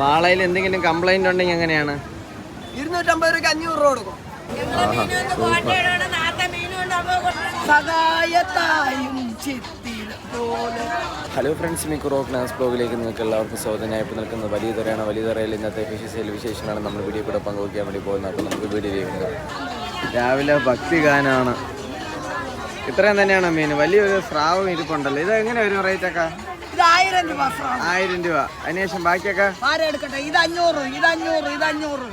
വാളയിൽ എന്തെങ്കിലും കംപ്ലൈന്റ് ഉണ്ടെങ്കിൽ എങ്ങനെയാണ്? ഇരുന്നൂറ്റമ്പത് രൂപയ്ക്ക് അഞ്ഞൂറ് രൂപ കൊടുക്കും. Hello friends Miku rock dance ബ്ലോഗിലേക്ക് നിങ്ങൾക്ക് എല്ലാവർക്കും സ്വാധീനമായിട്ട് നിൽക്കുന്നത് വലിയ തുറയാണ് വലിയ തുറയിൽ ഇന്നത്തെ ഫിഷ് സെയിൽ വിശേഷമാണ് നമ്മൾ വീഡിയോ കൂടെ പങ്കുവയ്ക്കാൻ വേണ്ടി പോകുന്നത്. അപ്പോൾ നമുക്ക് വീഡിയോയിലേക്ക് രാവിലെ ഭക്തി ഗാനമാണ് ഇത്രയും തന്നെയാണ് മീൻ. വലിയൊരു സ്രാവും ഇരിപ്പുണ്ടല്ലോ. ഇത് എങ്ങനെ ഒരു റേറ്റ് ഒക്കെ? ഇത് ആയിരം രൂപ ആയിരം രൂപ. അതിനുശേഷം ബാക്കിയൊക്കെ? ആരെ എടുക്കട്ടെ? ഇത് അഞ്ഞൂറ് ഇത് അഞ്ഞൂറ് ഇത് അഞ്ഞൂറ്.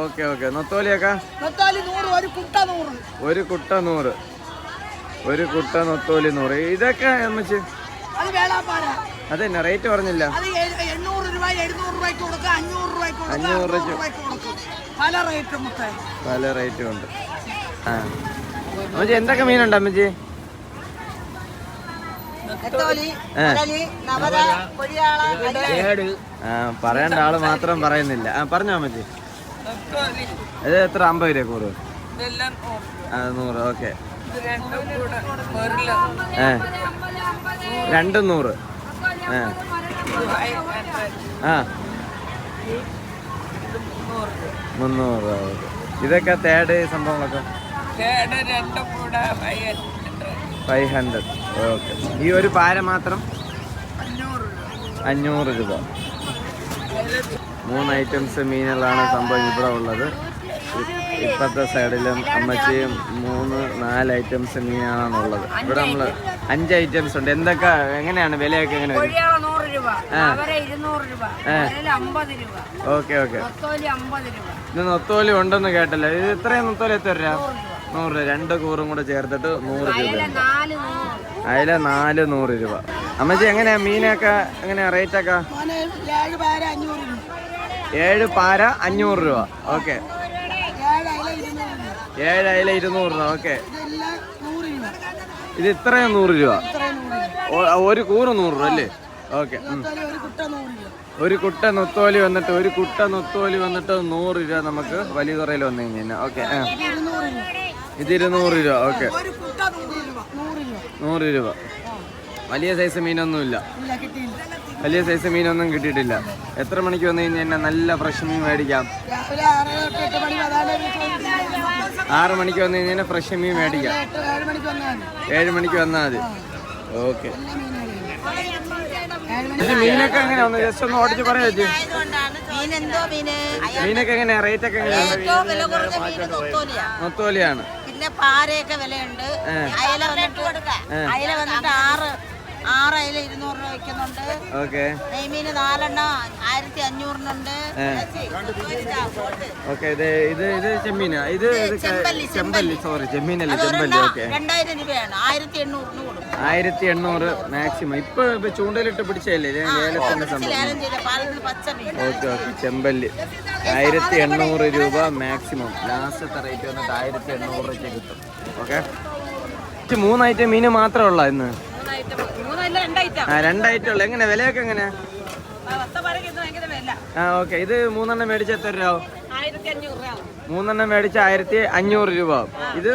Okay okay. നൊത്തോലിയൊക്കെ? നത്താലി നൂറ് ഒരു കുട്ട നൂറ്. ഒരു കുട്ട നൂറ്. ഒരു കുട്ട നൊത്തോലി നൂറ്. ഇതൊക്കെ അമ്മച്ച് അത് വേളാപ്പാല അതെന്നെ റേറ്റ് പറഞ്ഞില്ല. എണ്ണൂറ് രൂപ എഴുന്നൂറ് രൂപയ്ക്ക് കൊടുക്കുക അഞ്ഞൂറ് രൂപയ്ക്ക് അഞ്ഞൂറ് രൂപയ്ക്ക്. റേറ്റ് പല റേറ്റും ഉണ്ട്. ആ. അമ്മച്ചി എന്തൊക്കെ മീനുണ്ട് അമ്മച്ചി? പറയേണ്ട ആൾ മാത്രം പറയുന്നില്ല. ആ പറഞ്ഞോ മതി ഇത് എത്ര അമ്പത് രൂപ കൂടും? ആ നൂറ് ഓക്കെ. രണ്ടും നൂറ്. ആ. മുന്നൂറ് ഓക്കെ. ഇതൊക്കെ തേർഡ് സംഭവങ്ങളൊക്കെ? Five hundred okay. ഈ ഒരു പാര മാത്രം അഞ്ഞൂറ് രൂപ. മൂന്ന് ഐറ്റംസ് മീനുകളാണ് സംഭവം ഇവിടെ ഉള്ളത്. ഇപ്പോഴത്തെ സൈഡിലും അമ്മച്ചിയും മൂന്ന് നാല് ഐറ്റംസ് മീനാണ് ഉള്ളത്. ഇവിടെ നമ്മൾ അഞ്ച് ഐറ്റംസ് ഉണ്ട്. എന്തൊക്കെ എങ്ങനെയാണ് വിലയൊക്കെ എങ്ങനെ ഓക്കെ ഓക്കെ. ഇത് നൊത്തോലി ഉണ്ടെന്ന് കേട്ടല്ലോ. ഇത് ഇത്രയും നൊത്തോലി? എത്ര രൂപ? നൂറ് രൂപ. രണ്ട് കൂറും കൂടെ ചേർത്തിട്ട് നൂറ് രൂപ അതിലെ നാല് നൂറ് രൂപ. അമ്മച്ചി എങ്ങനെയാ മീനൊക്കെ എങ്ങനെയാ റേറ്റ് ഒക്കെ? ഏഴ് പേര് അഞ്ഞൂറ് രൂപ. ഓക്കെ. ഏഴ് അയില ഇരുന്നൂറ് രൂപ. അയില ഓക്കെ. ഇത് ഇത്രയും നൂറ് രൂപ? ഒരു കൂറ് നൂറ് രൂപ അല്ലേ? ഓക്കെ. ഒരു കുട്ട നൊത്തോലി വന്നിട്ട് ഒരു കുട്ട നൊത്തോലി വന്നിട്ട് നൂറ് രൂപ നമുക്ക് വലിയ തുറയിൽ വന്നു കഴിഞ്ഞാൽ. ഓക്കെ. ഇത് ഇരുന്നൂറ് രൂപ. ഓക്കെ. നൂറ് രൂപ. വലിയ സൈസ് മീനൊന്നുമില്ല. വലിയ സൈസ് മീനൊന്നും കിട്ടിയിട്ടില്ല. എത്ര മണിക്ക് വന്നു കഴിഞ്ഞാൽ നല്ല ഫ്രഷ് മീൻ മേടിക്കാം? ആറ് മണിക്ക് വന്നു കഴിഞ്ഞാൽ ഫ്രഷ് മീൻ മേടിക്കാം. ഏഴ് മണിക്ക് വന്നാൽ മതി. ഓക്കെ. മീനൊക്കെ എങ്ങനെയാ ഒന്ന് ജസ്റ്റ് ഒന്ന് ഓടിച്ച് പറയാ മീനൊക്കെ എങ്ങനെയാ? റേറ്റ് ഒക്കെ എങ്ങനെയാ? മൊത്തോലിയാണ് നൊത്തോലിയാണ്. പിന്നെ പാരയൊക്കെ വിലയുണ്ട്. അയല വന്നിട്ട് അയല വന്നിട്ട് ആറ് ആറ് അയല ഇരുന്നൂറ് രൂപ വയ്ക്കുന്നുണ്ട്. ഓക്കെ. നെയ്മീന് നാലെണ്ണം ആയിരത്തി അഞ്ഞൂറിനുണ്ട്. ഓക്കെ ഇത് ഇത് ഇത് ചെമ്മീനാ? ഇത് ചെമ്പല്ലി, സോറി ചെമ്മീനല്ല ചെമ്പല്ലി ഓക്കെ. രണ്ടായിരം രൂപയാണ്. ആയിരത്തി എണ്ണൂറിന് കൊടുക്കും. ആയിരത്തി എണ്ണൂറ് മാക്സിമം. ഇപ്പൊ ചൂണ്ടയിലിട്ട് പിടിച്ചല്ലേ ലേലത്തിന്റെ സംഭവം. മീൻ. ഓക്കെ ഓക്കെ ചെമ്പല്ലി. ആയിരത്തി എണ്ണൂറ് രൂപ മാക്സിമം. ലാസ്റ്റത്തെ റേറ്റ് വന്നിട്ട് ആയിരത്തി എണ്ണൂറ് രൂപയ്ക്ക് കിട്ടും. ഓക്കെ. മൂന്ന് ഐറ്റം മീന് മാത്രമേ ഉള്ളൂ ഇന്ന്. മൂന്നല്ല രണ്ട് ഐറ്റം എങ്ങനെ? വിലയൊക്കെ എങ്ങനെ? ആ ഓക്കെ. ഇത് മൂന്നെണ്ണം മേടിച്ച എത്ര രൂപ ആവും? ആയിരത്തി അഞ്ഞൂറ് രൂപ മൂന്നെണ്ണം മേടിച്ച ആയിരത്തി അഞ്ഞൂറ് രൂപ ഇത്?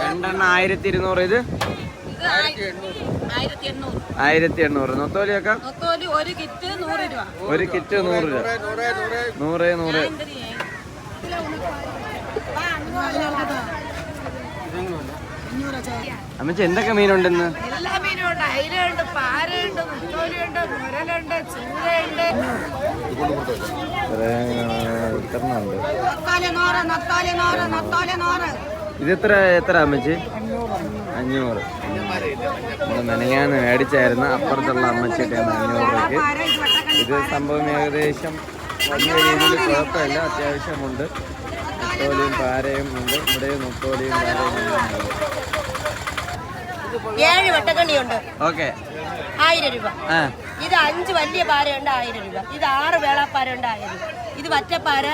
രണ്ടെണ്ണം ആയിരത്തി ഇരുന്നൂറ്. ഇത്? ഇത് ആയിരത്തി എണ്ണൂറ്. നൊത്തോലിയൊക്കെ? നൊത്തോലി ഒരു കിറ്റ് നൂറ് രൂപ. ഒരു കിറ്റ് നൂറ് രൂപ. നൂറ് നൂറ് അമ്മച്ചി എന്തൊക്കെ മീനുണ്ടെന്ന്? എല്ലാ മീനും ഉണ്ട് അയിലുണ്ട് പാരയുണ്ട് മുരലുണ്ട് ചൂരയുണ്ട്. എത്ര എത്ര അമ്മച്ചി? അഞ്ഞൂറ്. മെനങ്ങാന്ന് മേടിച്ചായിരുന്നു. അപ്പുറത്തുള്ള അമ്മച്ചിട്ട് അഞ്ഞൂറ് രൂപയ്ക്ക്. ഇത് സംഭവം ഏകദേശം വലിയ രീതിയിൽ കുഴപ്പമില്ല. അത്യാവശ്യമുണ്ട്. മുത്തോലിയും പാരയും ഉണ്ട്. ഇവിടെ മുത്തോലിയും പാരയും ഏഴ് വെട്ടക്കണ്ണിയുണ്ട്. ഓക്കെ. ആയിരം രൂപ. ഇത് അഞ്ച് വലിയ പാരയുണ്ട് ആയിരം രൂപ. ഇത് ആറ് വേളാപ്പാര ഉണ്ട് ആയിരം രൂപ. ഇത് വറ്റപ്പാര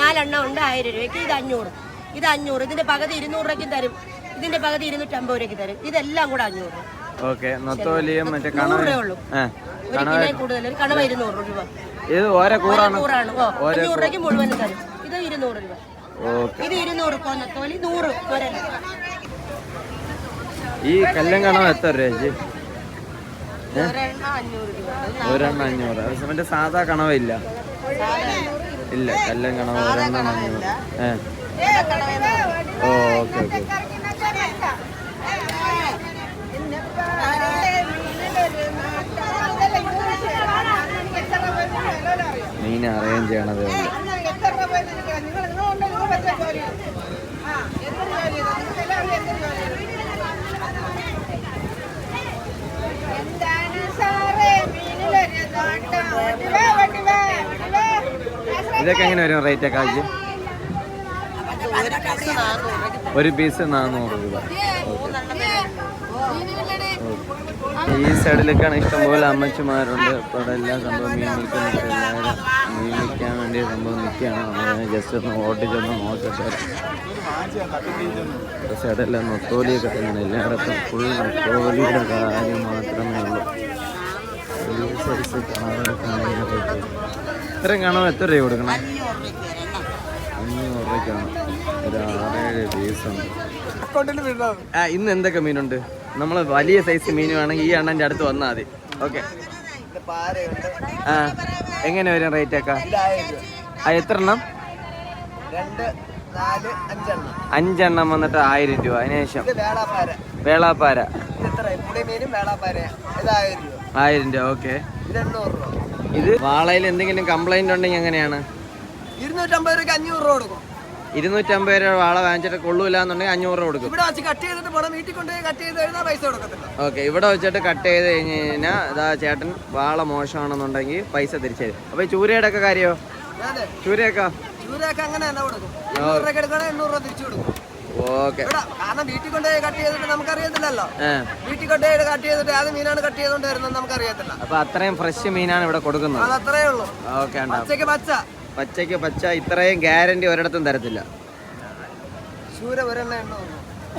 നാലെണ്ണം ഉണ്ട് ആയിരം രൂപയ്ക്ക്. ഇത് അഞ്ഞൂറ്. ഇത് അഞ്ഞൂറ്. ഇതിന്റെ പകുതി ഇരുന്നൂറ് രൂപയ്ക്ക് തരും. ഇതിന്റെ പകുതി ഇരുന്നൂറ്റമ്പത് രൂപയ്ക്ക് തരും. ഇതെല്ലാം കൂടെ അഞ്ഞൂറ്. ഓക്കെ. നൊത്തോലിയും മറ്റേ കണവ കൂടുതൽ. കണവ ഇരുന്നൂറ് രൂപ. ഇത് ഓരോ കൂറാണ്. ഓ. അഞ്ഞൂറ് രൂപയ്ക്ക് മുഴുവനും തരും. ഇത് ഇരുന്നൂറ് രൂപ. ഇത് ഇരുന്നൂറ് കൊന്നത്തോലി നൂറ് ഒരെണ്ണം. ഈ കല്ലം കണവ എത്ര രൂപ. ഒരെണ്ണം അഞ്ഞൂറ്. മറ്റേ സാധാ കണവില്ല ഇല്ല കല്ലം കണവ് ഒരെണ്ണം അഞ്ഞൂറ്. Okay okay. മീൻ അറേഞ്ച് ചെയ്യണത് എന്താണ് സാറേ മീനിലൊരു നോട്ടം വണ്ടി വാ വണ്ടി വാ വണ്ടി വാ ഇതൊക്കെ എങ്ങനെ വരും റേറ്റ് ഒക്കെ ആക്കി ഒരു പീസ് നാനൂറ് രൂപ. ഓക്കെ രൂപ ഈ സൈഡിലേക്കാണ് ഇഷ്ടംപോലെ അമ്മച്ചിമാരുണ്ട്. അപ്പോൾ അവിടെ എല്ലാ സംഭവം മീൻ നിൽക്കുന്നുണ്ട് എല്ലാവരും മീൻ നിൽക്കാൻ വേണ്ടി സംഭവം നിൽക്കുകയാണ്. ജസ്റ്റ് ഒന്ന് ഓട്ടിച്ചൊന്ന് നോക്കട്ടെ. സൈഡെല്ലാം നൊത്തോലിയൊക്കെ തന്നെയാണ്. എല്ലായിടത്തും ഫുൾ നൊത്തോലിയുടെ കാര്യം മാത്രമേ ഉള്ളൂ. സൈസ് ഇത്രയും കാണാൻ എത്ര രൂപ കൊടുക്കണം? അഞ്ഞൂറ് രൂപയ്ക്കാണ്. ഒരു ആറേഴ് പീസുണ്ട് ഇന്ന് എന്തൊക്കെ മീനുണ്ട്? നമ്മൾ വലിയ സൈസ് മീൻ വേണമെങ്കിൽ ഈ അണ്ണന്റെ അടുത്ത് വന്നാൽ മതി. ഓക്കെ ആ എങ്ങനെ വരും റേറ്റ് ഒക്കെ? ആ എത്ര എണ്ണം? അഞ്ചെണ്ണം വന്നിട്ട് ആയിരം രൂപ. അതിനുശേഷം വേളാപ്പാര. ആയിരം രൂപ ഓക്കെ ഇത് വാളയിൽ എന്തെങ്കിലും കംപ്ലൈന്റ് ഉണ്ടെങ്കിൽ എങ്ങനെയാണ്? ഇരുന്നൂറ്റമ്പത് രൂപ അഞ്ഞൂറ് രൂപ കൊടുക്കും. ഇരുന്നൂറ്റമ്പത് രൂപ വാള വാങ്ങിച്ചിട്ട് കൊള്ളൂല എന്നുണ്ടെങ്കിൽ അഞ്ഞൂറ് രൂപ കൊടുക്കും. ഇവിടെ വെച്ച് കട്ട് ചെയ്തിട്ട് പോണം വീട്ടിൽ കൊണ്ടുപോയി കട്ട് ചെയ്ത് കഴിഞ്ഞാൽ പൈസ കൊടുക്കത്തില്ല. ഓക്കെ ഇവിടെ വെച്ചിട്ട് കട്ട് ചെയ്ത് കഴിഞ്ഞ് കഴിഞ്ഞാൽ ഇതാ ചേട്ടൻ വാള മോശമാണെന്നുണ്ടെങ്കിൽ പൈസ തിരിച്ചു തരും. അപ്പോൾ ഈ ചൂരയുടെ ഒക്കെ കാര്യോ ചൂരയൊക്കെ? ചൂരയൊക്കെ അങ്ങനെ തന്നെ കൊടുക്കും എണ്ണൂറ് രൂപയ്ക്ക് എടുക്കണേ എണ്ണൂറ് രൂപ തിരിച്ചു കൊടുക്കും. ഓക്കെ. കാരണം വീട്ടിൽ കൊണ്ടുപോയി കട്ട് ചെയ്തിട്ട് നമുക്കറിയത്തില്ലല്ലോ. ഏ. വീട്ടിൽ കൊണ്ടുപോയി കട്ട് ചെയ്തിട്ട് മീനാണ് കട്ട് ചെയ്തുകൊണ്ട് വരുന്നത് നമുക്കറിയത്തില്ല. അപ്പോൾ അത്രയും ഫ്രഷ് മീനാണ് ഇവിടെ കൊടുക്കുന്നത്. അത് അത്രേ ഉള്ളൂ. ഓക്കെ പച്ച. പച്ചയ്ക്ക് പച്ച ഇത്രയും ഗ്യാരണ്ടി ഒരിടത്തും തരത്തില്ല.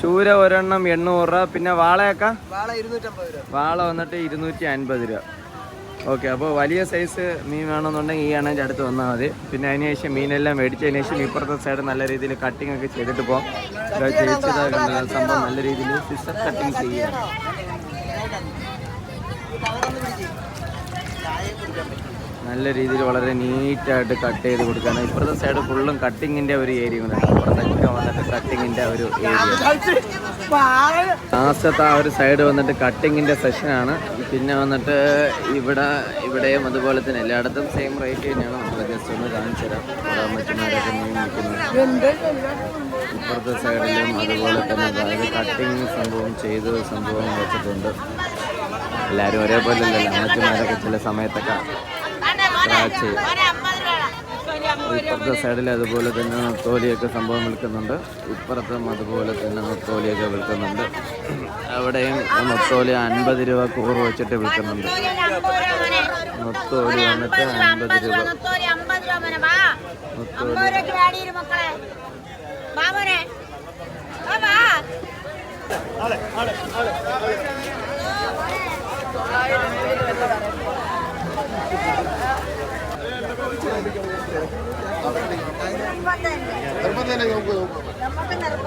ചൂര ഒരെണ്ണം എണ്ണൂറ് രൂപ. പിന്നെ വാളയൊക്കെ? വാള വന്നിട്ട് ഇരുന്നൂറ്റി അൻപത് രൂപ. ഓക്കെ അപ്പോൾ വലിയ സൈസ് മീൻ വേണമെന്നുണ്ടെങ്കിൽ ഈ അണ്ണന്റെ അടുത്ത് വന്നാൽ മതി. പിന്നെ അതിന് ശേഷം മീനെല്ലാം മേടിച്ചതിന് ശേഷം ഇപ്പുറത്തെ സൈഡ് നല്ല രീതിയിൽ കട്ടിംഗ് ഒക്കെ ചെയ്തിട്ട് പോകാം സംഭവം നല്ല രീതിയിൽ സിസ്റ്റർ കട്ടിങ് ചെയ്യുക. നല്ല രീതിയിൽ വളരെ നീറ്റായിട്ട് കട്ട് ചെയ്ത് കൊടുക്കുകയാണ് ഇപ്പുറത്തെ സൈഡ് ഫുള്ളും കട്ടിങ്ങിന്റെ ഒരു ഏരിയ വന്നിട്ട് കട്ടിങ്ങിന്റെ ഒരു ഏരിയ ലാസ്റ്റത്തെ ആ ഒരു സൈഡ് വന്നിട്ട് കട്ടിങ്ങിന്റെ സെഷനാണ് പിന്നെ വന്നിട്ട് ഇവിടെ ഇവിടെയും അതുപോലെ തന്നെ എല്ലായിടത്തും സെയിം റേറ്റ് തന്നെയാണ് നമ്മൾ ജസ്റ്റ് ഒന്ന് കാണിച്ചു തരാം. ഇപ്പുറത്തെ സൈഡിലും അതുപോലെ തന്നെ അതായത് കട്ടിങ് സംഭവം ചെയ്ത് സംഭവം വെച്ചിട്ടുണ്ട്. എല്ലാവരും ഒരേപോലെ അല്ലല്ലോ അമ്മച്ചുമാരൊക്കെ ചില സമയത്തൊക്കെ ചെയ്യും. ഇപ്പുറത്തെ സൈഡിൽ അതുപോലെ തന്നെ നത്തോലിയൊക്കെ സംഭവം വിൽക്കുന്നുണ്ട്. ഇപ്പുറത്തും അതുപോലെ തന്നെ നത്തോലിയൊക്കെ വിൽക്കുന്നുണ്ട്. അവിടെയും നത്തോലി അൻപത് രൂപ കൂറ് വെച്ചിട്ട് വിൽക്കുന്നുണ്ട്. നത്തോലി വന്നിട്ട് അൻപത് രൂപ. നൊത്തോലി മക്കളെ വാ മോനെ വാ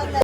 വാ